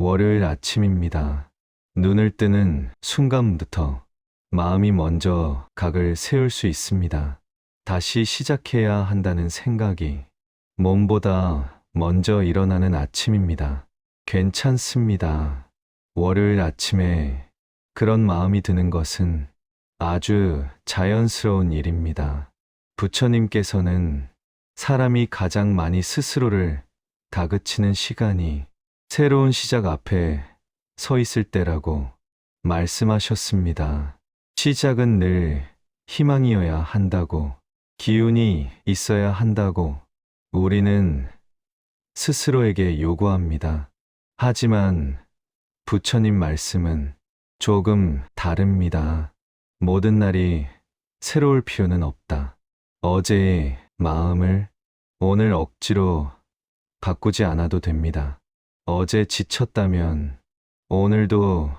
월요일 아침입니다. 눈을 뜨는 순간부터 마음이 먼저 각을 세울 수 있습니다. 다시 시작해야 한다는 생각이 몸보다 먼저 일어나는 아침입니다. 괜찮습니다. 월요일 아침에 그런 마음이 드는 것은 아주 자연스러운 일입니다. 부처님께서는 사람이 가장 많이 스스로를 다그치는 시간이 새로운 시작 앞에 서 있을 때라고 말씀하셨습니다. 시작은 늘 희망이어야 한다고, 기운이 있어야 한다고 우리는 스스로에게 요구합니다. 하지만 부처님 말씀은 조금 다릅니다. 모든 날이 새로울 필요는 없다. 어제의 마음을 오늘 억지로 바꾸지 않아도 됩니다. 어제 지쳤다면 오늘도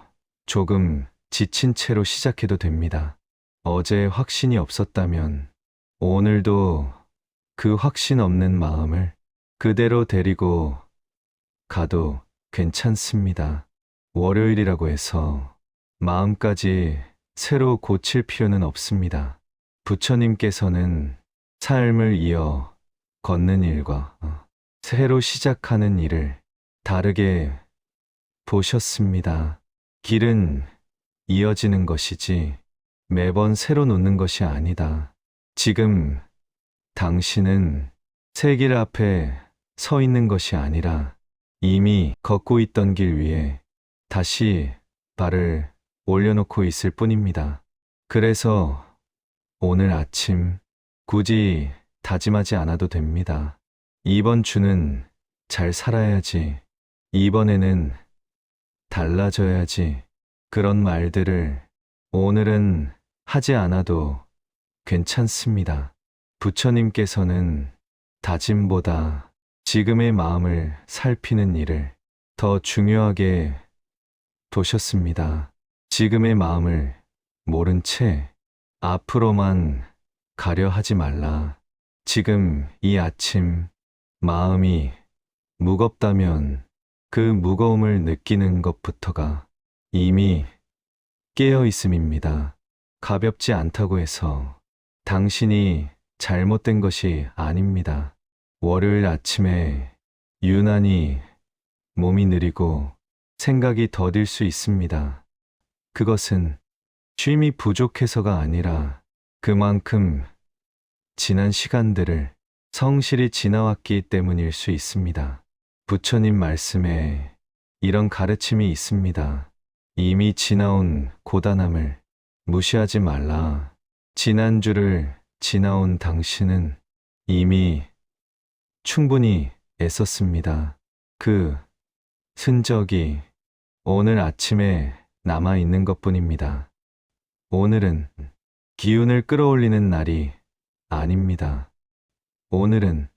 조금 지친 채로 시작해도 됩니다. 어제 확신이 없었다면 오늘도 그 확신 없는 마음을 그대로 데리고 가도 괜찮습니다. 월요일이라고 해서 마음까지 새로 고칠 필요는 없습니다. 부처님께서는 삶을 이어 걷는 일과 어, 새로 시작하는 일을 다르게 보셨습니다. 길은 이어지는 것이지 매번 새로 놓는 것이 아니다. 지금 당신은 새 길 앞에 서 있는 것이 아니라 이미 걷고 있던 길 위에 다시 발을 올려놓고 있을 뿐입니다. 그래서 오늘 아침 굳이 다짐하지 않아도 됩니다. 이번 주는 잘 살아야지. 이번에는 달라져야지. 그런 말들을 오늘은 하지 않아도 괜찮습니다. 부처님께서는 다짐보다 지금의 마음을 살피는 일을 더 중요하게 보셨습니다. 지금의 마음을 모른 채 앞으로만 가려 하지 말라. 지금 이 아침 마음이 무겁다면 그 무거움을 느끼는 것부터가 이미 깨어 있음입니다. 가볍지 않다고 해서 당신이 잘못된 것이 아닙니다. 월요일 아침에 유난히 몸이 느리고 생각이 더딜 수 있습니다. 그것은 쉼이 부족해서가 아니라 그만큼 지난 시간들을 성실히 지나왔기 때문일 수 있습니다. 부처님 말씀에 이런 가르침이 있습니다. 이미 지나온 고단함을 무시하지 말라. 지난주를 지나온 당신은 이미 충분히 애썼습니다. 그 흔적이 오늘 아침에 남아 있는 것 뿐입니다. 오늘은 기운을 끌어올리는 날이 아닙니다. 오늘은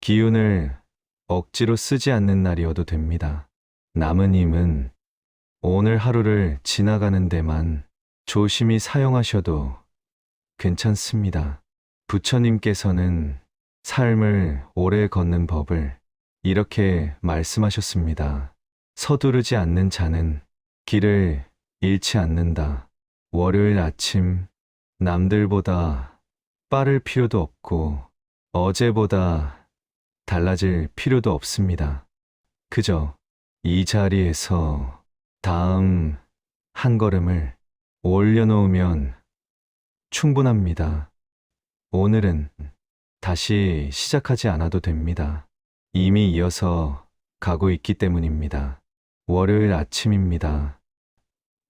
기운을 억지로 쓰지 않는 날이어도 됩니다. 남은 힘은 오늘 하루를 지나가는 데만 조심히 사용하셔도 괜찮습니다. 부처님께서는 삶을 오래 걷는 법을 이렇게 말씀하셨습니다. 서두르지 않는 자는 길을 잃지 않는다. 월요일 아침 남들보다 빠를 필요도 없고 어제보다 달라질 필요도 없습니다. 그저 이 자리에서 다음 한 걸음을 올려놓으면 충분합니다. 오늘은 다시 시작하지 않아도 됩니다. 이미 이어서 가고 있기 때문입니다. 월요일 아침입니다.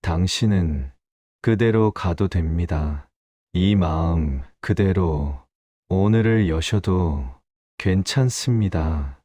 당신은 그대로 가도 됩니다. 이 마음 그대로 오늘을 여셔도 괜찮습니다.